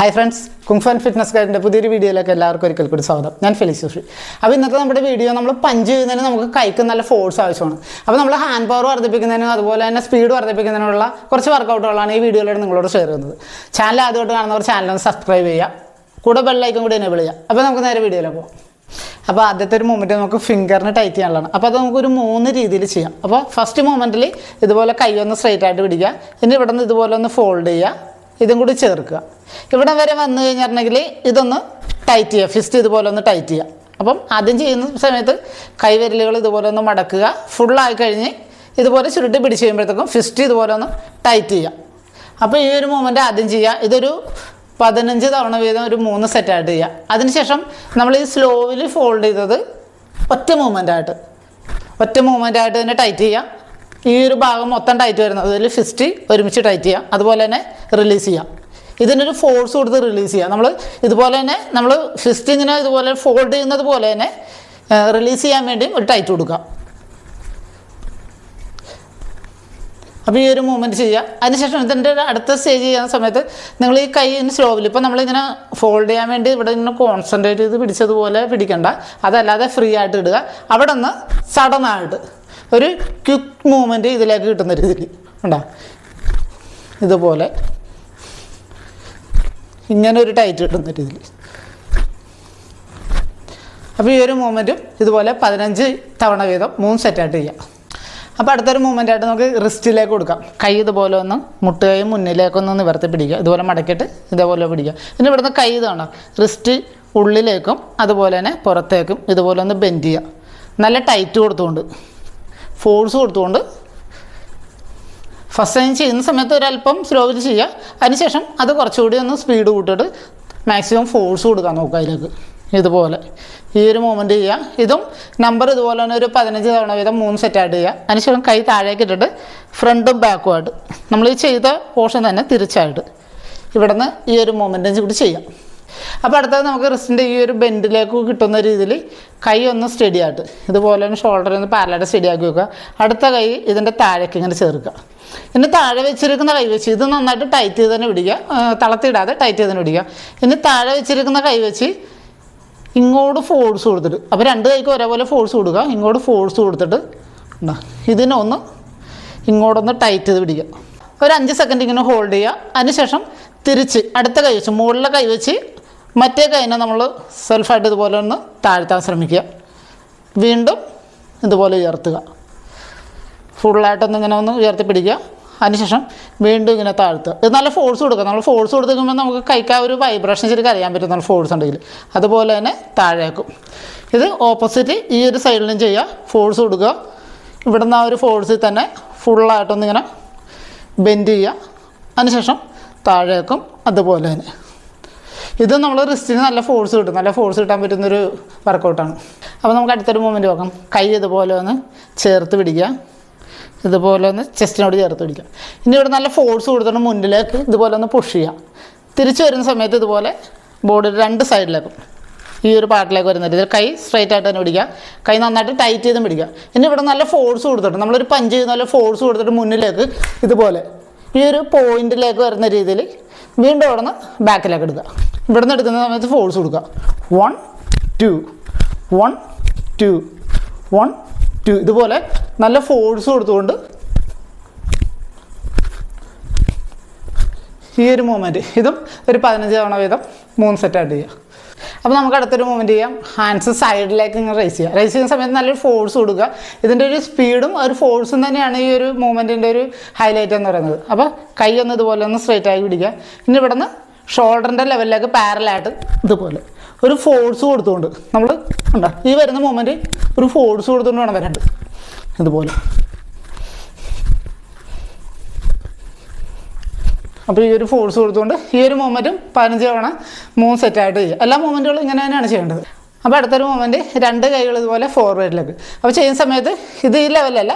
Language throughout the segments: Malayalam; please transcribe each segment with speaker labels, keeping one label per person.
Speaker 1: ഹായ് ഫ്രണ്ട്സ് കുങ്ഫൻ ഫിറ്റ്നസ് ഗൈഡിന്റെ പുതിയൊരു വീഡിയോയിലേക്ക് എല്ലാവർക്കും ഒരിക്കൽ കൂടി സ്വാഗതം. ഞാൻ ഫെലിക്സ് സുഷി അപ്പോൾ ഇന്നത്തെ നമ്മുടെ വീഡിയോ നമ്മൾ പഞ്ച് ചെയ്യുന്നതിന് നമുക്ക് കൈക്ക് നല്ല ഫോഴ്സ് ആവശ്യമാണ്. അപ്പോൾ നമ്മൾ ഹാൻഡ് പവർ വർദ്ധിപ്പിക്കുന്നതിനും അതുപോലെ തന്നെ സ്പീഡ് വർദ്ധിപ്പിക്കുന്നതിനുള്ള കുറച്ച് വർക്കൗട്ടുകളാണ് ഈ വീഡിയോയിലൂടെ നിങ്ങളോട് ഷെയർ ചെയ്യുന്നത്. ചാനൽ ആദ്യമായിട്ട് കാണുന്നവർ ചാനൽ ഒന്ന് സബ്സ്ക്രൈബ് ചെയ്യുക. കൂടെ ബെല്ലൈക്കും കൂടി എനേബിൾ ചെയ്യുക. അപ്പോൾ നമുക്ക് നേരെ വീഡിയോയിലേക്ക് പോകാം അപ്പോൾ ആദ്യത്തെ ഒരു മൂവ്മെന്റ് നമുക്ക് ഫിംഗറിന് ടൈറ്റ് ചെയ്യാനുള്ളതാണ്. അപ്പോൾ അത് നമുക്കൊരു മൂന്ന് രീതിയിൽ ചെയ്യാം. അപ്പോൾ ഫസ്റ്റ് മൂവ്മെന്റിൽ ഇതുപോലെ കൈ ഒന്ന് സ്ട്രെയിറ്റ് ആയിട്ട് പിടിക്കുക. ഇനി ഇവിടെ നിന്ന് ഇതുപോലെ ഒന്ന് ഫോൾഡ് ചെയ്യുക. ഇതും കൂടി ചേർക്കുക. ഇവിടെ വരെ വന്നു കഴിഞ്ഞിട്ടുണ്ടെങ്കിൽ ഇതൊന്ന് ടൈറ്റ് ചെയ്യുക. ഫിസ്റ്റ് ഇതുപോലെ ഒന്ന് ടൈറ്റ് ചെയ്യുക. അപ്പം ആദ്യം ചെയ്യുന്ന സമയത്ത് കൈവിരലുകൾ ഇതുപോലെ ഒന്ന് മടക്കുക. ഫുള്ളായി കഴിഞ്ഞ് ഇതുപോലെ ചുരുട്ടി പിടിച്ച് കഴിയുമ്പോഴത്തേക്കും ഫിസ്റ്റ് ഇതുപോലെ ഒന്ന് ടൈറ്റ് ചെയ്യുക. അപ്പോൾ ഈ ഒരു മൂമെന്റ് ആദ്യം ചെയ്യുക. ഇതൊരു പതിനഞ്ച് തവണ വീതം ഒരു മൂന്ന് സെറ്റായിട്ട് ചെയ്യുക. അതിനുശേഷം നമ്മൾ ഈ സ്ലോവിൽ ഫോൾഡ് ചെയ്തത് ഒറ്റ മൂമെന്റായിട്ട് ഒറ്റ മൂമെന്റായിട്ട് തന്നെ ടൈറ്റ് ചെയ്യുക. ഈ ഒരു ഭാഗം മൊത്തം ടൈറ്റ് വരുന്നത് അതിൽ ഫിസ്റ്റ് ഒരുമിച്ച് ടൈറ്റ് ചെയ്യുക. അതുപോലെ തന്നെ റിലീസ് ചെയ്യാം. ഇതിനൊരു ഫോഴ്സ് കൊടുത്ത് റിലീസ് ചെയ്യാം. നമ്മൾ ഇതുപോലെ തന്നെ നമ്മൾ ഫിസ്റ്റ് ഇതുപോലെ ഫോൾഡ് ചെയ്യുന്നത് പോലെ തന്നെ റിലീസ് ചെയ്യാൻ വേണ്ടിയും ഒരു ടൈറ്റ് കൊടുക്കാം. അപ്പോൾ ഈ ഒരു മൂവ്മെന്റ് ചെയ്യുക അതിനുശേഷം ഇതിന്റെ അടുത്ത സ്റ്റേജ് ചെയ്യുന്ന സമയത്ത് നിങ്ങൾ ഈ കൈ സ്ലോവിൽ ഇപ്പോൾ നമ്മളിങ്ങനെ ഫോൾഡ് ചെയ്യാൻ വേണ്ടി ഇവിടെ ഇങ്ങനെ കോൺസെൻട്രേറ്റ് ചെയ്ത് പിടിച്ചതുപോലെ പിടിക്കണ്ട. അതല്ലാതെ ഫ്രീ ആയിട്ട് ഇടുക. അവിടെ നിന്ന് സഡനായിട്ട് ഒരു ക്വിക്ക് മൂവ്മെന്റ് ഇതിലേക്ക് കിട്ടുന്ന രീതിയിൽ. ഉണ്ടോ ഇതുപോലെ. ഇങ്ങനെ ഒരു ടൈറ്റ് കിട്ടുന്ന രീതിയിൽ അപ്പോൾ ഈ ഒരു മൂവ്മെന്റും ഇതുപോലെ പതിനഞ്ച് തവണ വീതം മൂന്ന് സെറ്റായിട്ട് ചെയ്യാം. അപ്പോൾ അടുത്തൊരു മൂവ്മെന്റ് നമുക്ക് റിസ്റ്റിലേക്ക് കൊടുക്കാം. കൈ ഇതുപോലെ ഒന്ന് മുട്ടുകയും മുന്നിലേക്കൊന്ന് നിവർത്തി പിടിക്കുക. ഇതുപോലെ മടക്കിയിട്ട് ഇതേപോലെ പിടിക്കുക. പിന്നെ ഇവിടുന്ന് കൈ ഇതാണ് റിസ്റ്റ് ഉള്ളിലേക്കും അതുപോലെ തന്നെ പുറത്തേക്കും ഇതുപോലെ ഒന്ന് ബെൻഡ് ചെയ്യുക. നല്ല ടൈറ്റ് കൊടുത്തുകൊണ്ട് ഫോഴ്സ് കൊടുത്തുകൊണ്ട് ഫസ്റ്റ് ടൈം ചെയ്യുന്ന സമയത്ത് ഒരല്പം സ്ലോവിൽ ചെയ്യുക. അതിനുശേഷം അത് കുറച്ചുകൂടി ഒന്ന് സ്പീഡ് കൂട്ടിയിട്ട് മാക്സിമം ഫോഴ്സ് കൊടുക്കാൻ നോക്കുക അതിലേക്ക്. ഇതുപോലെ. ഈ ഒരു മൂവ്മെന്റ് ചെയ്യുക. ഇതും നമ്പർ ഇതുപോലെ തന്നെ ഒരു പതിനഞ്ച് തവണ വീതം മൂന്ന് സെറ്റായിട്ട് ചെയ്യുക. അതിനുശേഷം കൈ താഴേക്ക് ഇട്ടിട്ട് ഫ്രണ്ടും ബാക്കുമായിട്ട് നമ്മൾ ഈ ചെയ്ത പോർഷൻ തന്നെ തിരിച്ചായിട്ട്. ഇവിടെ നിന്ന് ഈ ഒരു മൂവ്മെന്റും കൂടി ചെയ്യാം. അപ്പോൾ അടുത്തത് നമുക്ക് റിസ്റ്റിന്റെ ഈ ഒരു ബെൻഡിലേക്ക് കിട്ടുന്ന രീതിയിൽ കൈ ഒന്ന് സ്റ്റഡി ആയിട്ട്. ഇതുപോലെ ഒന്ന് ഷോൾഡർ ഒന്ന് പാരലായിട്ട് സ്റ്റഡി ആക്കി വെക്കുക. അടുത്ത കൈ ഇതിന്റെ താഴേക്ക് ഇങ്ങനെ ചേർക്കുക. ഇനി താഴെ വെച്ചിരിക്കുന്ന കൈ വെച്ച് ഇത് നന്നായിട്ട് ടൈറ്റ് ചെയ്ത് തന്നെ പിടിക്കുക. തളത്തിടാതെ ടൈറ്റ് ചെയ്ത് തന്നെ പിടിക്കുക. ഇനി താഴെ വെച്ചിരിക്കുന്ന കൈ വെച്ച് ഇങ്ങോട്ട് ഫോഴ്സ് കൊടുത്തിട്ട് അപ്പോൾ രണ്ട് കൈക്ക് ഒരേപോലെ ഫോഴ്സ് കൊടുക്കുക. ഇങ്ങോട്ട് ഫോഴ്സ് കൊടുത്തിട്ട് ഉണ്ടാ ഇതിനൊന്ന് ഇങ്ങോട്ടൊന്ന് ടൈറ്റ് ചെയ്ത് പിടിക്കുക. ഒരു അഞ്ച് സെക്കൻഡ് ഇങ്ങനെ ഹോൾഡ് ചെയ്യുക. അതിനുശേഷം തിരിച്ച് അടുത്ത കൈ വെച്ച് മുകളിലെ കൈ വെച്ച് മറ്റേ കൈനെ നമ്മൾ സെൽഫായിട്ട് ഇതുപോലെ ഒന്ന് താഴ്ത്താൻ ശ്രമിക്കുക. വീണ്ടും ഇതുപോലെ ഉയർത്തുക. ഫുള്ളായിട്ടൊന്ന് ഇങ്ങനെ ഒന്ന് ഉയർത്തി പിടിക്കുക അതിനുശേഷം വീണ്ടും ഇങ്ങനെ താഴ്ത്തുക. ഇത് നല്ല ഫോഴ്സ് കൊടുക്കുക. നമ്മൾ ഫോഴ്സ് കൊടുക്കുമ്പോൾ നമുക്ക് കൈക്ക് ആ ഒരു വൈബ്രേഷൻ ശരിക്കും അറിയാൻ പറ്റും. നല്ല ഫോഴ്സ് ഉണ്ടെങ്കിൽ. അതുപോലെ തന്നെ താഴേക്കും. ഇത് ഓപ്പോസിറ്റ് ഈ ഒരു സൈഡിലും ചെയ്യുക. ഫോഴ്സ് കൊടുക്കുക. ഇവിടുന്ന് ആ ഒരു ഫോഴ്സിൽ തന്നെ ഫുള്ളായിട്ടൊന്ന് ഇങ്ങനെ ബെൻഡ് ചെയ്യുക. അതിനുശേഷം താഴേക്കും അതുപോലെ തന്നെ. ഇത് നമ്മൾ റിസ്റ്റിന് നല്ല ഫോഴ്സ് കിട്ടും. നല്ല ഫോഴ്സ് കിട്ടാൻ പറ്റുന്നൊരു വർക്കൗട്ടാണ് അപ്പോൾ നമുക്ക് അടുത്തൊരു മൂവ്മെന്റ് നോക്കാം. കൈ ഇതുപോലെ ഒന്ന് ചേർത്ത് പിടിക്കുക. ഇതുപോലെ ഒന്ന് ചെസ്റ്റിനോട് ചേർത്ത് പിടിക്കുക. ഇനി ഇവിടെ നല്ല ഫോഴ്സ് കൊടുത്തിട്ട് മുന്നിലേക്ക്. ഇതുപോലെ ഒന്ന് പുഷ് ചെയ്യുക. തിരിച്ചു വരുന്ന സമയത്ത് ഇതുപോലെ ബോഡി രണ്ട് സൈഡിലേക്കും ഈ ഒരു പാർട്ടിലേക്ക് വരുന്ന രീതിയിൽ കൈ സ്ട്രൈറ്റ് ആയിട്ട് തന്നെ പിടിക്കുക. കൈ നന്നായിട്ട് ടൈറ്റ് ചെയ്തും പിടിക്കുക. ഇനി ഇവിടെ നല്ല ഫോഴ്സ് കൊടുത്തിട്ട് നമ്മളൊരു പഞ്ച് ചെയ്യുന്ന പോലെ ഫോഴ്സ് കൊടുത്തിട്ട് മുന്നിലേക്ക് ഇതുപോലെ ഈ ഒരു പോയിന്റിലേക്ക് വരുന്ന രീതിയിൽ വീണ്ടും അവിടെ നിന്ന് ബാക്കിലേക്ക് എടുക്കുക ഇവിടെ നിന്ന് എടുക്കുന്ന സമയത്ത് ഫോഴ്സ് കൊടുക്കുക. One two one two one two ഇതുപോലെ നല്ല ഫോഴ്സ് കൊടുത്തുകൊണ്ട് ഈ ഒരു മൂവ്മെന്റ് ഇതും ഒരു പതിനഞ്ച് തവണ വീതം മൂന്ന് സെറ്റ് സെറ്റായിട്ട് ചെയ്യുക. അപ്പോൾ നമുക്ക് അടുത്തൊരു മൂവ്മെന്റ് ചെയ്യാം. ഹാൻഡ്സ് സൈഡിലേക്ക് ഇങ്ങനെ റൈസ് ചെയ്യുക. റൈസ് ചെയ്യുന്ന സമയത്ത് നല്ലൊരു ഫോഴ്സ് കൊടുക്കുക. ഇതിന്റെ ഒരു സ്പീഡും ഒരു ഫോഴ്സും തന്നെയാണ് ഈ ഒരു മൂവ്മെന്റിന്റെ ഒരു ഹൈലൈറ്റ് എന്ന് പറയുന്നത്. അപ്പോൾ കൈ ഒന്ന് ഇതുപോലെ ഒന്ന് സ്ട്രൈറ്റ് ആയി പിടിക്കുക. പിന്നെ ഇവിടെ നിന്ന് ഷോൾഡറിന്റെ ലെവലിലേക്ക് പാരലായിട്ട് ഇതുപോലെ. ഒരു ഫോഴ്സ് കൊടുത്തുകൊണ്ട് നമ്മൾ ഉണ്ടോ ഈ വരുന്ന മൂമെന്റ് ഒരു ഫോഴ്സ് കൊടുത്തുകൊണ്ട് വേണം വരേണ്ടത് ഇതുപോലെ. അപ്പോൾ ഈ ഒരു ഫോഴ്സ് കൊടുത്തുകൊണ്ട് ഈ ഒരു മൂമെന്റും പതിനഞ്ച് തവണ മൂന്ന് സെറ്റായിട്ട് ചെയ്യുക. എല്ലാ മൂമെന്റുകളും ഇങ്ങനെ തന്നെയാണ് ചെയ്യേണ്ടത്. അപ്പോൾ അടുത്തൊരു മൂമെന്റ് രണ്ട് കൈകൾ ഇതുപോലെ ഫോർവേഡിലേക്ക് അപ്പോൾ ചെയ്യുന്ന സമയത്ത് ഇത് ഈ ലെവലല്ല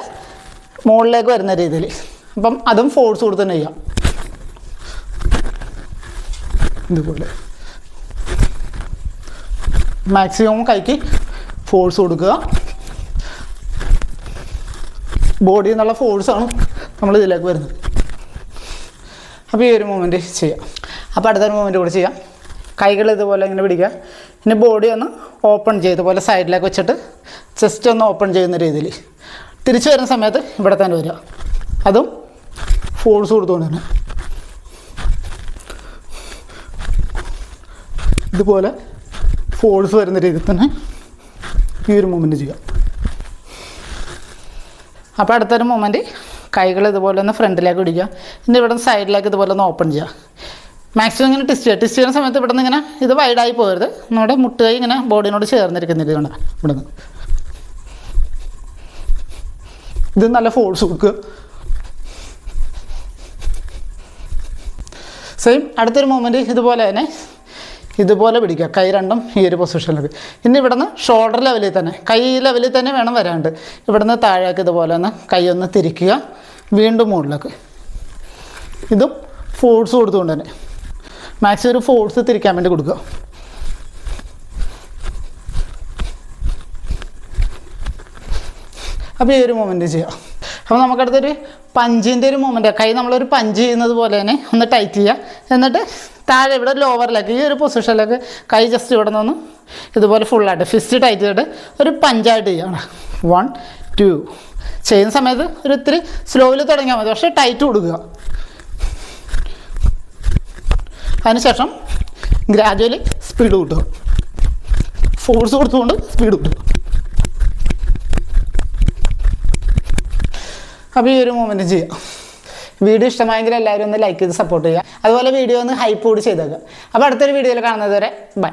Speaker 1: മുകളിലേക്ക് വരുന്ന രീതിയിൽ. അപ്പം അതും ഫോഴ്സ് കൊടുത്ത് തന്നെ ചെയ്യാം. ഇതുപോലെ. മാക്സിമം കൈക്ക് ഫോഴ്സ് കൊടുക്കുക. ബോഡി എന്നുള്ള ഫോഴ്സാണ് നമ്മൾ ഇതിലേക്ക് വരുന്നത്. അപ്പോൾ ഈ ഒരു മൂവ്മെന്റ് ചെയ്യാം. അപ്പോൾ അടുത്തൊരു മൂവ്മെന്റ് കൂടി ചെയ്യാം. കൈകൾ ഇതുപോലെ ഇങ്ങനെ പിടിക്കുക. പിന്നെ ബോഡി ഒന്ന് ഓപ്പൺ ചെയ്ത് പോലെ സൈഡിലേക്ക് വെച്ചിട്ട് ചെസ്റ്റ് ഒന്ന് ഓപ്പൺ ചെയ്യുന്ന രീതിയിൽ. തിരിച്ചു വരുന്ന സമയത്ത് ഇവിടെ തന്നെ വരിക. അതും ഫോഴ്സ് കൊടുത്തുകൊണ്ട് തന്നെ ഇതുപോലെ ഫോഴ്സ് വരുന്ന രീതിയിൽ തന്നെ ഈ ഒരു മൂവ്മെന്റ് ചെയ്യാം അപ്പോൾ അടുത്തൊരു മൂവ്മെന്റ് കൈകൾ ഇതുപോലെ ഒന്ന് ഫ്രണ്ടിലേക്ക് പിടിക്കുക എന്നിട്ട് ഇവിടെ നിന്ന് സൈഡിലേക്ക് ഇതുപോലെ ഒന്ന് ഓപ്പൺ ചെയ്യുക. മാക്സിമം ഇങ്ങനെ ടിസ്റ്റ് ചെയ്യുക. ടിസ്റ്റ് ചെയ്യുന്ന സമയത്ത് ഇവിടെ നിന്ന് ഇങ്ങനെ ഇത് വൈഡായി പോകരുത്. നമ്മുടെ മുട്ടുകൈ ഇങ്ങനെ ബോഡിനോട് ചേർന്നിരിക്കുന്ന ഇതുകൊണ്ട്. ഇവിടെ നിന്ന് ഇത് നല്ല ഫോഴ്സ് കൊടുക്കുക. സെയിം അടുത്തൊരു മൂമെന്റ് ഇതുപോലെ തന്നെ ഇതുപോലെ പിടിക്കുക. കൈ രണ്ടും ഈ ഒരു പൊസിഷനിലേക്ക് ഇനി ഇവിടുന്ന് ഷോൾഡർ ലെവലിൽ തന്നെ കൈ ലെവലിൽ തന്നെ വേണം വരാണ്ട്. ഇവിടുന്ന് താഴേക്ക് ഇതുപോലെ ഒന്ന് കൈ ഒന്ന് തിരിക്കുക. വീണ്ടും മുകളിലേക്ക്. ഇതും ഫോഴ്സ് കൊടുത്തുകൊണ്ട് തന്നെ. മാക്സിമം ഒരു ഫോഴ്സ് തിരിക്കാൻ വേണ്ടി കൊടുക്കുക. അപ്പോൾ ഈ ഒരു മൊമെന്റ് ചെയ്യാം. അപ്പോൾ നമുക്കടുത്തൊരു പഞ്ചിന്റെ ഒരു മൊമെന്റ് കൈ നമ്മളൊരു പഞ്ച് ചെയ്യുന്നത് പോലെ തന്നെ ഒന്ന് ടൈറ്റ് ചെയ്യുക. എന്നിട്ട് താഴെ ഇവിടെ ലോവറിലേക്ക് ഈ ഒരു പൊസിഷനിലേക്ക് കൈ ജസ്റ്റ് ഇവിടെ നിന്ന് ഇതുപോലെ ഫുള്ളായിട്ട് ഫിസ്റ്റ് ടൈറ്റ് ചെയ്തിട്ട് ഒരു പഞ്ചായിട്ട് ചെയ്യണം. വൺ ടു ചെയ്യുന്ന സമയത്ത് ഒരു ഇത്തിരി സ്ലോയിൽ തുടങ്ങിയാൽ മതി പക്ഷേ ടൈറ്റ് കൊടുക്കുക. അതിനുശേഷം ഗ്രാജുവലി സ്പീഡ് കൂട്ടുക. ഫോഴ്സ് കൊടുത്തുകൊണ്ട് സ്പീഡ് കൂട്ടുക. അപ്പോൾ ഈ ഒരു മൂമെന്റ് ചെയ്യാം. വീഡിയോ ഇഷ്ടമായെങ്കിൽ എല്ലാവരും ഒന്ന് ലൈക്ക് ചെയ്ത് സപ്പോർട്ട് ചെയ്യുക. അതുപോലെ വീഡിയോ ഒന്ന് ഹൈപ്പ് കൂടി ചെയ്തേക്കുക അപ്പോൾ അടുത്തൊരു വീഡിയോയിൽ കാണുന്നത് വരെ ബൈ